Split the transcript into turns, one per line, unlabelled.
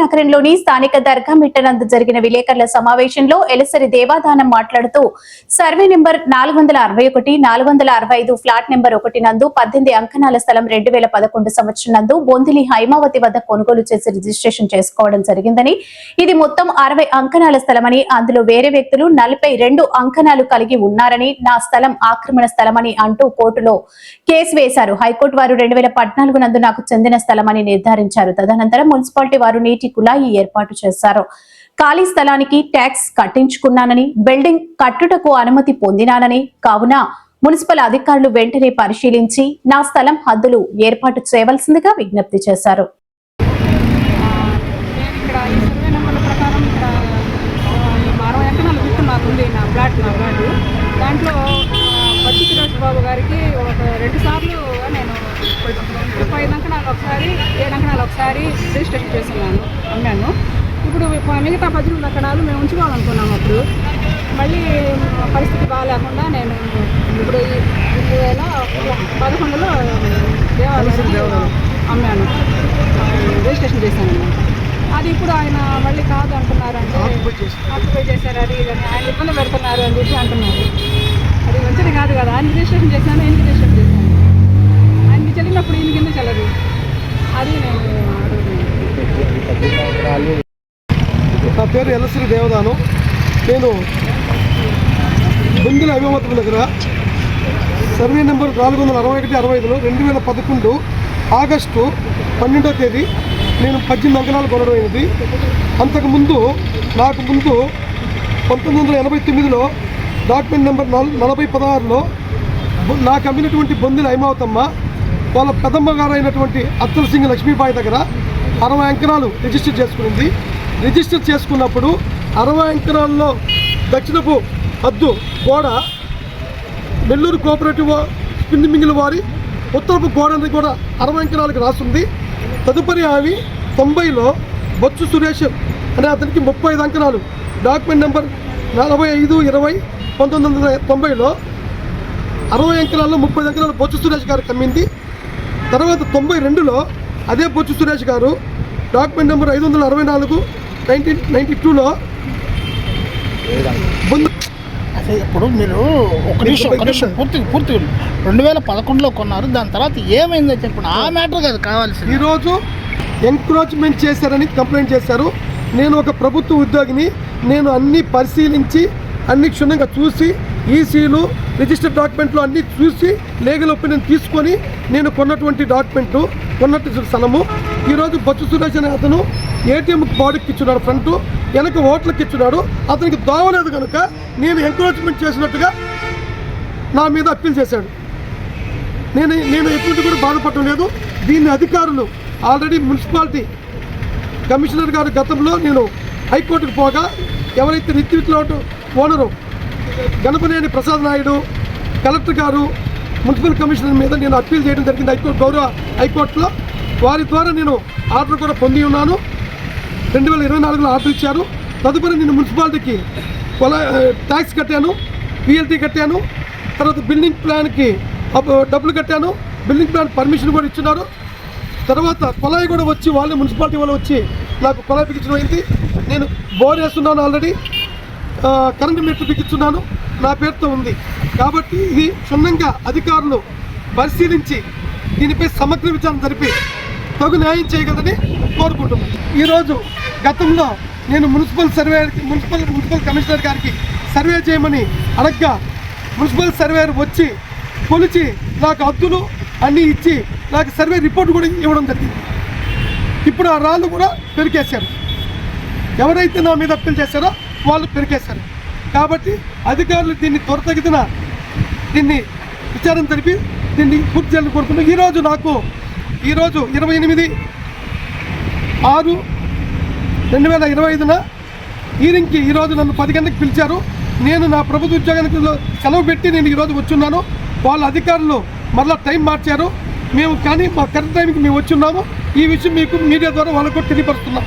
నగరంలోని స్థానిక దర్గా మిట్టనందు జరిగిన విలేకరుల సమావేశంలో ఎలసరి దేవాదానం మాట్లాడుతూ సర్వే నెంబర్ నాలుగు వందల అరవై ఒకటి నాలుగు వందల అరవై ఐదు ఫ్లాట్ నెంబర్ ఒకటి నందు పద్దెనిమిది అంకణాల స్థలం రెండు వేల పదకొండు సంవత్సరం నందు బొందిలి హైమావతి వద్ద కొనుగోలు చేసి రిజిస్ట్రేషన్ చేసుకోవడం జరిగిందని ఇది మొత్తం అరవై అంకణాల స్థలమని అందులో వేరే వ్యక్తులు నలభై రెండు అంకణాలు కలిగి ఉన్నారని నా స్థలం ఆక్రమణ స్థలమని అంటూ కోర్టులో కేసు వేశారు. హైకోర్టు వారు రెండు వేల పద్నాలుగు నందు నాకు చెందిన స్థలమని నిర్ధారించారు. తదనంతరం మున్సిపాలిటీ వారు నీటి కుళాయి ఏర్పాటు చేశారు. ఖాళీ స్థలానికి ట్యాక్స్ కట్టించుకున్నానని బిల్డింగ్ కట్టుటకు అనుమతి పొందినానని కావున మున్సిపల్ అధికారులు వెంటనే పరిశీలించి నా స్థలం హద్దులు ఏర్పాటు చేయవలసిందిగా విజ్ఞప్తి చేశారు.
దాంట్లో పచ్చి సురేష్ బాబు గారికి ఒక రెండు సార్లు నేను ముప్పై ఐదు అంకణాలు ఒకసారి ఏడు అంకణాలు ఒకసారి రిజిస్ట్రేషన్ చేస్తున్నాను. అమ్మాను ఇప్పుడు మిగతా పద్దెనిమిది అంకణాలు మేము ఉంచుకోవాలనుకున్నాము అప్పుడు. మళ్ళీ పరిస్థితి బాగాలేకుండా నేను ఇప్పుడు రెండు వేల పదకొండులో దేవాలయం అమ్మాను. రిజిస్ట్రేషన్ చేశాను. అది ఇప్పుడు ఆయన మళ్ళీ కాదు అంటున్నారు అంటే ఆక్యుపై చేశారు. అది ఆయన ఇబ్బంది పెడుతున్నారు అని చెప్పి అంటున్నారు. అది మంచిది కాదు కదా. ఆయన రిజిస్ట్రేషన్ చేశాను ఈయనకి రిజిస్ట్రేషన్ చేశాను ఆయనకి చెల్లినప్పుడు ఈయనకి ఎందుకు చెల్లదు అది నేను అడుగుతున్నాను
నా పేరు ఎల్లశ్రీ దేవదానం. నేను బుందుల అభిమతం దగ్గర సర్వే నెంబర్ నాలుగు వందల అరవై ఒకటి అరవై ఐదులో రెండు వేల పదకొండు ఆగస్టు పన్నెండో తేదీ నేను పద్దెనిమిది అంకణాలు కొనడం అయినది అంతకుముందు నాకు ముందు పంతొమ్మిది వందల ఎనభై తొమ్మిదిలో డాక్యుమెంట్ నెంబర్ నలభై పదహారులో నాకు అమ్మినటువంటి బొందిల ఐమావతమ్మ వాళ్ళ పెదమ్మ గారు అయినటువంటి అత్తల సింగ్ లక్ష్మీబాయి దగ్గర అరవై అంకణాలు రిజిస్టర్ చేసుకునింది. రిజిస్టర్ చేసుకున్నప్పుడు అరవై అంకణాల్లో దక్షిణపు హద్దు గోడ నెల్లూరు కోఆపరేటివ్ స్పిన్నింగ్ వారి ఉత్తరపు గోడ అనేది కూడా అరవై అంకణాలకు రాస్తుంది. తదుపరి ఆమె తొంభైలో బొత్సు సురేష్ అనే అతనికి ముప్పై ఐదు అంకణాలు. డాక్యుమెంట్ నెంబర్ నలభై ఐదు ఇరవై పంతొమ్మిది వందల తొంభైలో అరవై అంకణాల్లో ముప్పై అంకణాలు బొచ్చు సురేష్ గారు కమ్మింది తర్వాత తొంభై రెండులో అదే బొచ్చు సురేష్ గారు డాక్యుమెంట్ నెంబర్ ఐదు వందల అరవై నాలుగు నైన్టీన్ నైంటీ టూలో
అసలు ఇప్పుడు మీరు ఒక నిమిషం ఒక నిమిషం పూర్తి పూర్తి రెండు వేల పదకొండులో కొన్నారు దాని తర్వాత ఏమైందో చెప్పండి ఆ మ్యాటర్ కాదు కావాల్సింది.
ఈరోజు ఎంక్రోచ్మెంట్ చేశారని కంప్లైంట్ చేశారు. నేను ఒక ప్రభుత్వ ఉద్యోగిని నేను అన్ని పరిశీలించి అన్ని క్షుణ్ణంగా చూసి ఈసీలు రిజిస్టర్ డాక్యుమెంట్లు అన్ని చూసి లీగల్ ఒపీనియన్ తీసుకొని నేను కొన్నటువంటి డాక్యుమెంట్లు కొన్నట్టు స్థలము. ఈరోజు బొచ్చు సురేష్ అనే అతను ఏటీఎం బాడీకి ఇచ్చున్నాడు ఫ్రంట్ వెనక ఓట్లకి ఇచ్చున్నాడు. అతనికి దోవలేదు కనుక నేను ఎంకరేజ్మెంట్ చేసినట్టుగా నా మీద అప్పీల్ చేశాడు. నేను నేను ఎటువంటి కూడా బాధపడటం లేదు. దీన్ని అధికారులు ఆల్రెడీ మున్సిపాలిటీ కమిషనర్ గారు గతంలో నేను హైకోర్టుకు పోగా ఎవరైతే రిత్విత్ ఓనరు గణపనేని ప్రసాద్ నాయుడు కలెక్టర్ గారు మున్సిపల్ కమిషనర్ మీద నేను అప్పీల్ చేయడం జరిగింది హైకోర్టు గౌరవ హైకోర్టులో. వారి ద్వారా నేను ఆర్డర్ కూడా పొంది ఉన్నాను. రెండు వేల ఇరవై నాలుగులో ఆర్డర్ ఇచ్చారు. తదుపరి నేను మున్సిపాలిటీకి కొల ట్యాక్స్ కట్టాను పిఎల్టీ కట్టాను తర్వాత బిల్డింగ్ ప్లాన్కి డబ్బులు కట్టాను బిల్డింగ్ ప్లాన్ పర్మిషన్ కూడా ఇచ్చినారు. తర్వాత కొలాయి కూడా వచ్చి వాళ్ళే మున్సిపాలిటీ వాళ్ళు వచ్చి నాకు కొలాయి బిగించడం అయింది. నేను బోర్ వేస్తున్నాను ఆల్రెడీ. కరెంటు మీటర్ బిగించున్నాను నా పేరుతో ఉంది. కాబట్టి ఇది క్షుణ్ణంగా అధికారులు పరిశీలించి దీనిపై సమగ్ర విచారణ జరిపి తగు న్యాయం చేయగలని కోరుకుంటున్నాను ఈరోజు గతంలో నేను municipal survey municipal municipal commissioner గారికి సర్వే చేయమని అడగ్గా మున్సిపల్ సర్వేయర్ వచ్చి కొలిచి నాకు హద్దులు అన్నీ ఇచ్చి నాకు సర్వే రిపోర్ట్ కూడా ఇవ్వడం జరిగింది. ఇప్పుడు ఆ రాళ్ళు కూడా పెరికేశారు. ఎవరైతే నా మీద అప్పీల్ చేశారో వాళ్ళు పెరికేశారు. కాబట్టి అధికారులు దీన్ని త్వరతగిన దీన్ని విచారం జరిపి దీన్ని పూర్తి చేయాలని కోరుకుంటున్నాను ఈరోజు నాకు ఈరోజు ఇరవై ఎనిమిది ఆరు రెండు వేల ఇరవై ఐదున ఈరింగ్కి ఈరోజు నన్ను పది గంటలకు పిలిచారు. నేను నా ప్రభుత్వ ఉద్యోగానికి సెలవు పెట్టి నేను ఈరోజు వచ్చున్నాను. వాళ్ళ అధికారులు మరలా టైం మార్చారు. మేము కానీ మా కరెక్ట్ టైంకి మేము వచ్చున్నాము. ఈ విషయం మీకు మీడియా ద్వారా వాళ్ళకు కూడా తెలియపరుస్తున్నాం.